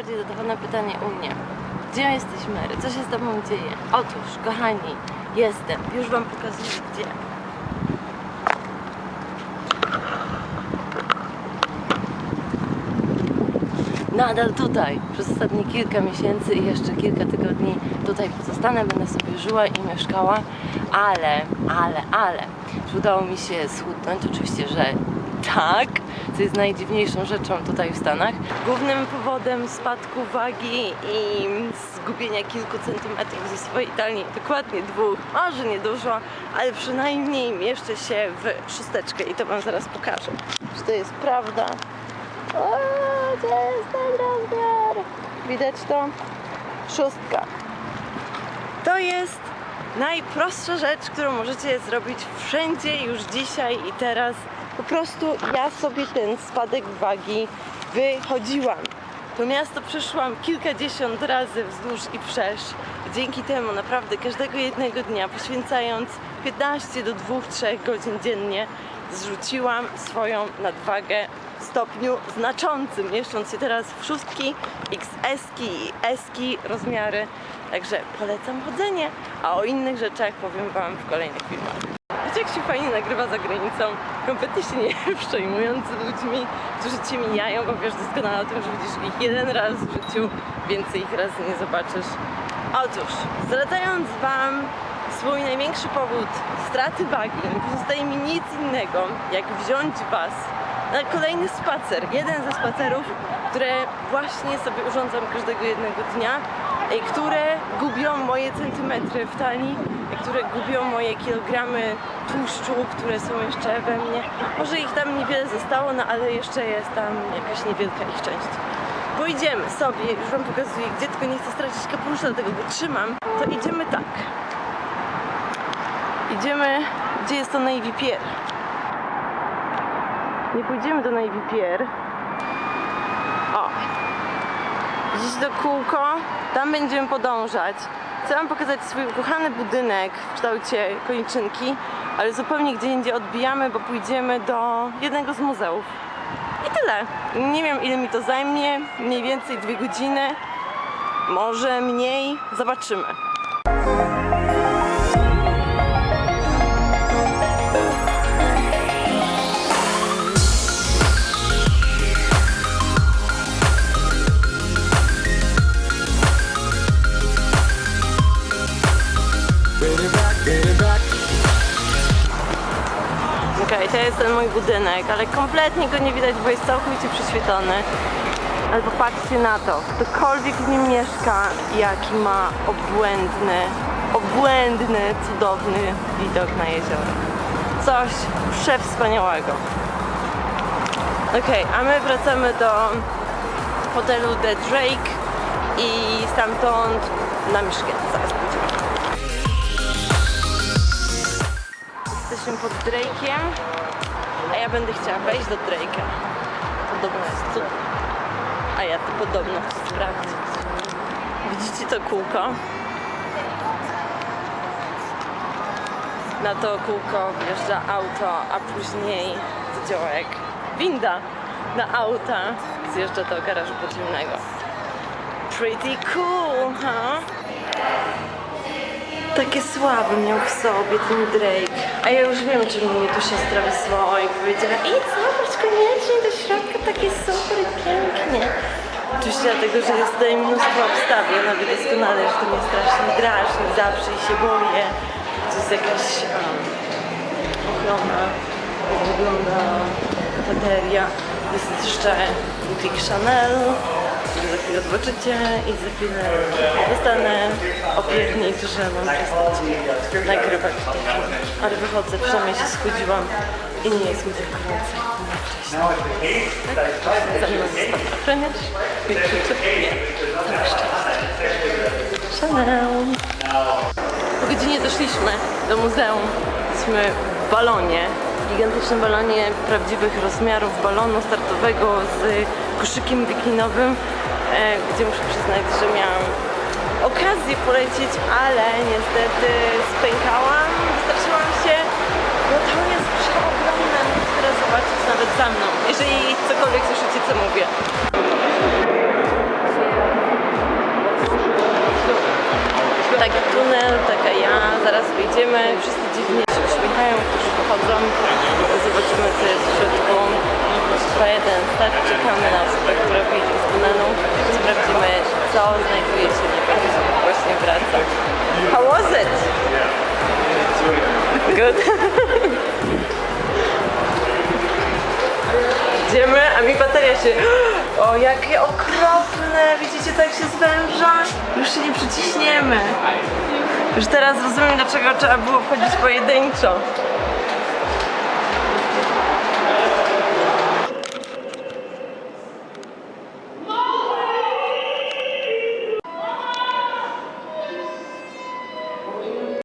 najbardziej zadawane pytanie u mnie. Gdzie jesteś, Mary? Co się z tobą dzieje? Otóż, kochani, jestem. Już wam pokazuję gdzie. Nadal tutaj. Przez ostatnie kilka miesięcy i jeszcze kilka tygodni tutaj pozostanę, będę sobie żyła i mieszkała, ale, ale, ale, udało mi się schudnąć? Oczywiście, że tak, co jest najdziwniejszą rzeczą tutaj w Stanach. Głównym powodem spadku wagi i zgubienia kilku centymetrów ze swojej talii, dokładnie dwóch, może niedużo, ale przynajmniej mieszczę się w szósteczkę i to wam zaraz pokażę. Czy to jest prawda? O, gdzie jest ten rozmiar? Widać to? Szóstka. To jest najprostsza rzecz, którą możecie zrobić wszędzie już dzisiaj i teraz. Po prostu ja sobie ten spadek wagi wychodziłam. To miasto przeszłam kilkadziesiąt razy wzdłuż i wszerz. Dzięki temu naprawdę każdego jednego dnia, poświęcając 15 do 2-3 godzin dziennie, zrzuciłam swoją nadwagę w stopniu znaczącym, mieszcząc się teraz w szóstki, XS-ki i S-ki rozmiary. Także polecam chodzenie, a o innych rzeczach powiem Wam w kolejnych filmach. Jak się fajnie nagrywa za granicą, kompletnie się nie przejmując ludźmi, którzy Cię mijają, bo wiesz doskonale o tym, że widzisz ich jeden raz w życiu, więcej ich razy nie zobaczysz. Otóż, zdradzając Wam swój największy powód straty wagi, nie pozostaje mi nic innego, jak wziąć Was na kolejny spacer. Jeden ze spacerów, które właśnie sobie urządzam każdego jednego dnia i które gubią moje centymetry w talii, które gubią moje kilogramy tłuszczu, które są jeszcze we mnie. Może ich tam niewiele zostało, no ale jeszcze jest tam jakaś niewielka ich część. Pójdziemy sobie, już Wam pokazuję gdzie, tylko nie chcę stracić kapelusza, dlatego go trzymam. To idziemy tak. Idziemy, gdzie jest to Navy Pier. Nie pójdziemy do Navy Pier. O! Widzicie to kółko? Tam będziemy podążać. Chcę Wam pokazać swój ukochany budynek w kształcie koniczynki, ale zupełnie gdzie indziej odbijamy, bo pójdziemy do jednego z muzeów. I tyle. Nie wiem ile mi to zajmie, mniej więcej dwie godziny, może mniej, zobaczymy. Okej, to jest ten mój budynek, ale kompletnie go nie widać, bo jest całkowicie przyświetlony. Ale popatrzcie na to, ktokolwiek w nim mieszka, jaki ma obłędny, obłędny, cudowny widok na jezioro. Coś przewspaniałego. Okej, a my wracamy do hotelu The Drake i stamtąd na Michigan. Zaraz pójdziemy. Jesteśmy pod Drake'iem, a ja będę chciała wejść do Drake'a. Podobno jest cud. A ja to podobno chcę sprawdzić. Widzicie to kółko? Na to kółko wjeżdża auto, a później to działa jak winda na auta. Zjeżdża do garażu podziemnego. Pretty cool, huh? Takie słabe miał w sobie ten Drake. A ja już wiem, czemu mnie tu siostra wysłała i powiedziała idź zobacz koniecznie do środka, takie super i pięknie. Oczywiście dlatego, że jest tutaj mnóstwo obstaw i ona wie doskonale, że to mnie strasznie drażni zawsze i się boję. To jest jakaś um, ochrona, jak wygląda kafeteria. Jest jeszcze butik Chanel, za chwilę zobaczycie i za chwilę dostanę opierdnik, że mam przestać nagrywać. Ale wychodzę, przynajmniej się skudziłam i nie jest mi tak gorąco jak było. Tak? Za mną został szczęście. Po godzinie doszliśmy do muzeum. Jesteśmy w balonie, gigantycznym balonie prawdziwych rozmiarów balonu startowego z koszykiem bikinowym, e, E, gdzie muszę przyznać, że miałam okazję polecić, ale niestety spękałam, wystarczyłam się, no to jest przeogromne, móc teraz zobaczyć nawet za mną, jeżeli cokolwiek słyszycie, co mówię. Taki tunel, taka ja, zaraz wyjdziemy, wszyscy dziwnie się uśmiechają, którzy pochodzą, zobaczymy co jest w środku. Po jeden step czekamy na osobę, która wyjdzie z tunelu. Sprawdzimy co znajduje się w nim. Właśnie wraca. How was it? Good. Idziemy, a mi bateria się... O, jakie okropne! Widzicie, tak się zwęża? Już się nie przyciśniemy. Już teraz rozumiem, dlaczego trzeba było wchodzić pojedynczo.